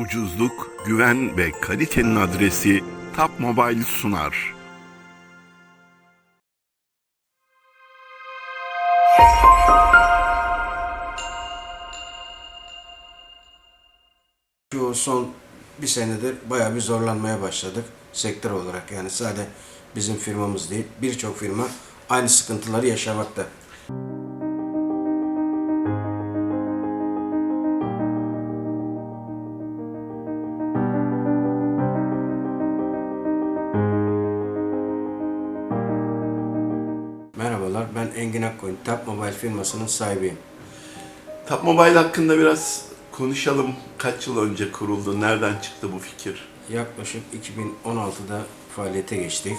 Ucuzluk, güven ve kalitenin adresi Tap Mobile sunar. Şu son bir senedir bayağı bir zorlanmaya başladık sektör olarak. Yani sadece bizim firmamız değil, birçok firma aynı sıkıntıları yaşamakta. Engin Akkoyun, Tap Mobile firmasının sahibiyim. Tap Mobile hakkında biraz konuşalım. Kaç yıl önce kuruldu? Nereden çıktı bu fikir? Yaklaşık 2016'da faaliyete geçtik.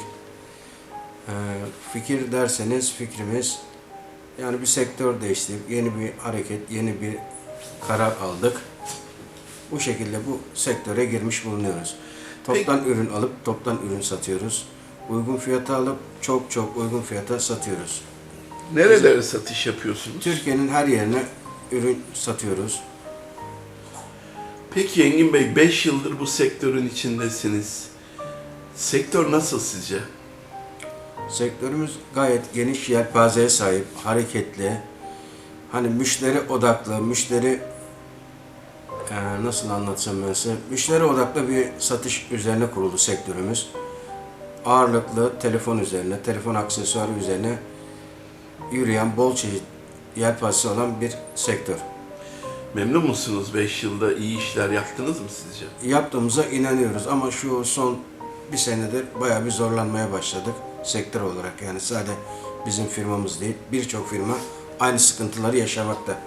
Ee, fikir derseniz fikrimiz yani bir sektör değişti, yeni bir hareket, yeni bir karar aldık. Bu şekilde bu sektöre girmiş bulunuyoruz. Toptan ürün alıp toptan ürün satıyoruz. Uygun fiyata alıp çok çok uygun fiyata satıyoruz. Nerelere satış yapıyorsunuz? Türkiye'nin her yerine ürün satıyoruz. Peki Engin Bey 5 yıldır bu sektörün içindesiniz. Sektör nasıl sizce? Sektörümüz gayet geniş yelpazeye sahip, hareketli. Hani müşteri odaklı, müşteri eee, nasıl anlatsam ben size? Müşteri odaklı bir satış üzerine kuruldu sektörümüz. Ağırlıklı telefon üzerine, telefon aksesuarı üzerine yürüyen bol çeşit yelpazesi olan bir sektör. Memnun musunuz 5 yılda iyi işler yaptınız mı sizce? Yaptığımıza inanıyoruz ama şu son bir senedir bayağı bir zorlanmaya başladık sektör olarak. Yani sadece bizim firmamız değil, birçok firma aynı sıkıntıları yaşamakta.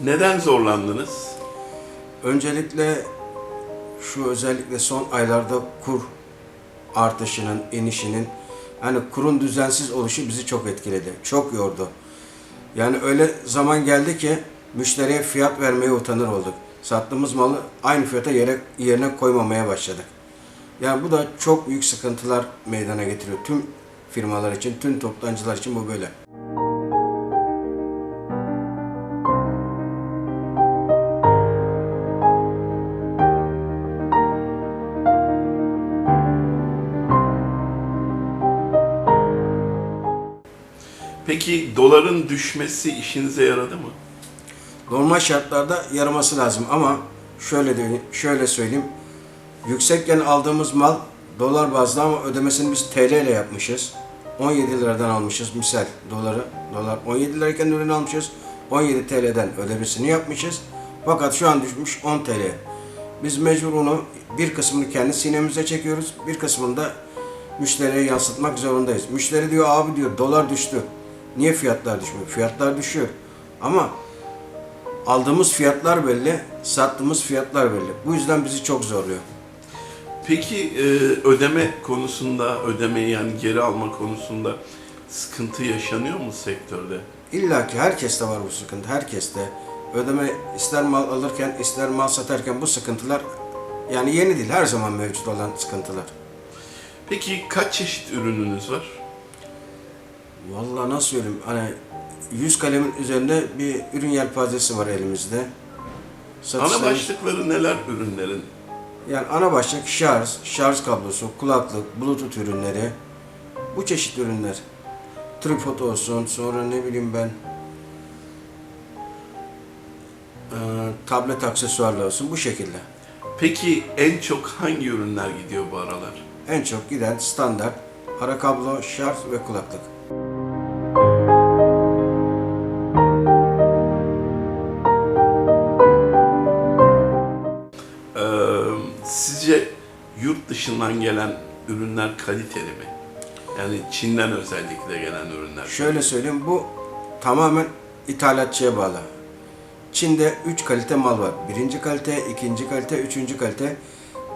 Neden zorlandınız? Öncelikle şu özellikle son aylarda kur artışının, inişinin hani kurun düzensiz oluşu bizi çok etkiledi. Çok yordu. Yani öyle zaman geldi ki müşteriye fiyat vermeye utanır olduk. Sattığımız malı aynı fiyata yere, yerine koymamaya başladık. Yani bu da çok büyük sıkıntılar meydana getiriyor. Tüm firmalar için, tüm toptancılar için bu böyle. Peki doların düşmesi işinize yaradı mı? Normal şartlarda yaraması lazım ama şöyle de, şöyle söyleyeyim. Yüksekken aldığımız mal dolar bazlı ama ödemesini biz TL ile yapmışız. 17 liradan almışız misal doları. Dolar 17 lirayken ürün almışız. 17 TL'den ödemesini yapmışız. Fakat şu an düşmüş 10 TL. Biz mecbur onu bir kısmını kendi sinemize çekiyoruz. Bir kısmını da müşteriye yansıtmak zorundayız. Müşteri diyor abi diyor dolar düştü. Niye fiyatlar düşmüyor? Fiyatlar düşüyor. Ama aldığımız fiyatlar belli, sattığımız fiyatlar belli. Bu yüzden bizi çok zorluyor. Peki e, ödeme konusunda, ödemeyi yani geri alma konusunda sıkıntı yaşanıyor mu sektörde? İlla ki herkeste var bu sıkıntı, herkeste. Ödeme ister mal alırken, ister mal satarken bu sıkıntılar yani yeni değil, her zaman mevcut olan sıkıntılar. Peki kaç çeşit ürününüz var? Vallahi nasıl söyleyeyim, hani 100 kalemin üzerinde bir ürün yelpazesi var elimizde. Ana Satışlarımız- başlıkları neler ürünlerin? Yani ana başlık şarj, şarj kablosu, kulaklık, bluetooth ürünleri. Bu çeşit ürünler. Tripod olsun, sonra ne bileyim ben eee, tablet aksesuarlı olsun bu şekilde. Peki en çok hangi ürünler gidiyor bu aralar? En çok giden standart ara kablo, şarj ve kulaklık. Sizce yurt dışından gelen ürünler kaliteli mi? Yani Çin'den özellikle gelen ürünler. Şöyle söyleyeyim bu tamamen ithalatçıya bağlı. Çin'de 3 kalite mal var. Birinci kalite, ikinci kalite, üçüncü kalite.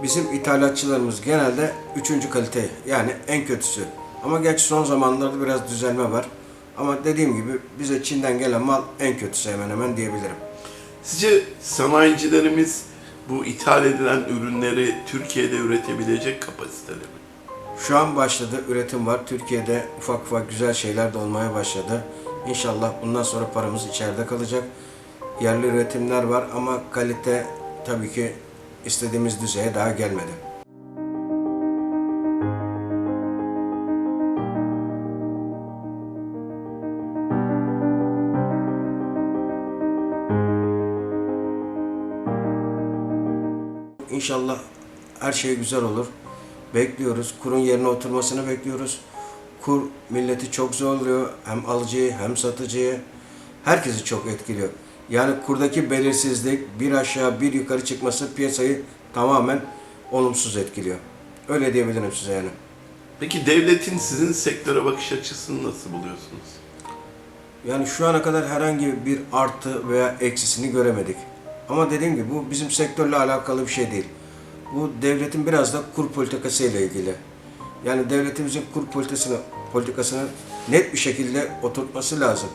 Bizim ithalatçılarımız genelde üçüncü kalite yani en kötüsü. Ama gerçi son zamanlarda biraz düzelme var. Ama dediğim gibi bize Çin'den gelen mal en kötüsü hemen hemen diyebilirim. Sizce sanayicilerimiz bu ithal edilen ürünleri Türkiye'de üretebilecek kapasitede mi? Şu an başladı, üretim var. Türkiye'de ufak ufak güzel şeyler de olmaya başladı. İnşallah bundan sonra paramız içeride kalacak. Yerli üretimler var ama kalite tabii ki istediğimiz düzeye daha gelmedi. İnşallah her şey güzel olur. Bekliyoruz. Kurun yerine oturmasını bekliyoruz. Kur milleti çok zorluyor. Hem alıcıyı hem satıcıyı. Herkesi çok etkiliyor. Yani kurdaki belirsizlik bir aşağı bir yukarı çıkması piyasayı tamamen olumsuz etkiliyor. Öyle diyebilirim size yani. Peki devletin sizin sektöre bakış açısını nasıl buluyorsunuz? Yani şu ana kadar herhangi bir artı veya eksisini göremedik. Ama dediğim gibi bu bizim sektörle alakalı bir şey değil. Bu devletin biraz da kur politikası ile ilgili. Yani devletimizin kur politikasını, politikasını net bir şekilde oturtması lazım.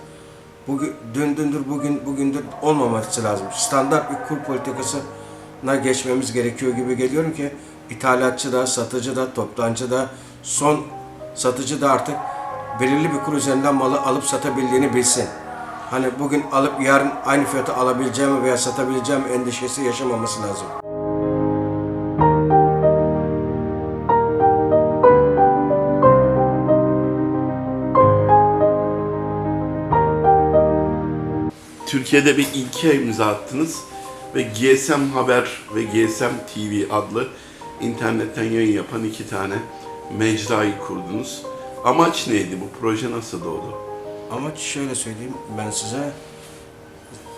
Bugün, dün dündür bugün bugündür olmaması lazım. Standart bir kur politikasına geçmemiz gerekiyor gibi geliyorum ki ithalatçı da, satıcı da, toptancı da, son satıcı da artık belirli bir kur üzerinden malı alıp satabildiğini bilsin. Hani bugün alıp yarın aynı fiyata alabileceğim veya satabileceğim endişesi yaşamaması lazım. Türkiye'de bir ilke imza attınız ve GSM Haber ve GSM TV adlı internetten yayın yapan iki tane mecrayı kurdunuz. Amaç neydi? Bu proje nasıl doğdu? Amaç şöyle söyleyeyim ben size.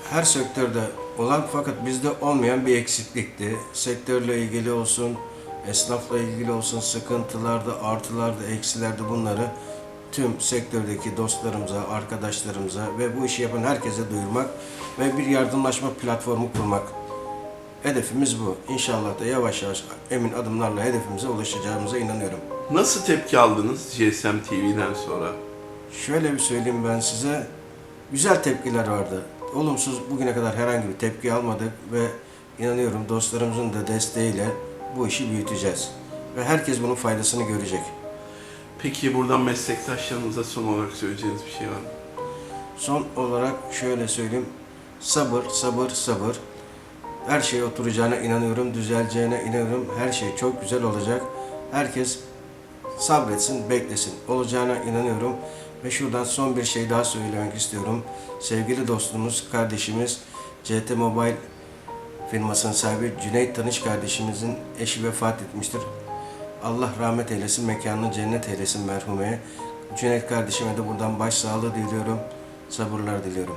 Her sektörde olan fakat bizde olmayan bir eksiklikti. Sektörle ilgili olsun, esnafla ilgili olsun sıkıntılarda, artılarda, eksilerde bunları tüm sektördeki dostlarımıza, arkadaşlarımıza ve bu işi yapan herkese duyurmak ve bir yardımlaşma platformu kurmak. Hedefimiz bu. İnşallah da yavaş yavaş emin adımlarla hedefimize ulaşacağımıza inanıyorum. Nasıl tepki aldınız GSM TV'den sonra? Şöyle bir söyleyeyim ben size. Güzel tepkiler vardı. Olumsuz bugüne kadar herhangi bir tepki almadık ve inanıyorum dostlarımızın da desteğiyle bu işi büyüteceğiz. Ve herkes bunun faydasını görecek. Peki buradan meslektaşlarınıza son olarak söyleyeceğiniz bir şey var mı? Son olarak şöyle söyleyeyim. Sabır, sabır, sabır. Her şey oturacağına inanıyorum, düzeleceğine inanıyorum. Her şey çok güzel olacak. Herkes sabretsin, beklesin. Olacağına inanıyorum. Ve şuradan son bir şey daha söylemek istiyorum. Sevgili dostumuz, kardeşimiz CT Mobile firmasının sahibi Cüneyt Tanış kardeşimizin eşi vefat etmiştir. Allah rahmet eylesin, mekanını cennet eylesin merhumeye. Cüneyt kardeşime de buradan başsağlığı diliyorum, sabırlar diliyorum.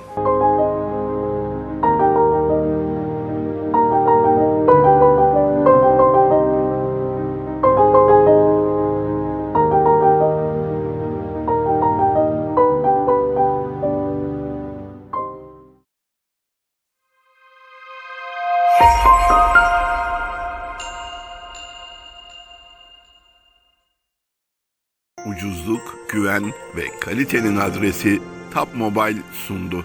Ucuzluk, güven ve kalitenin adresi Top Mobile sundu.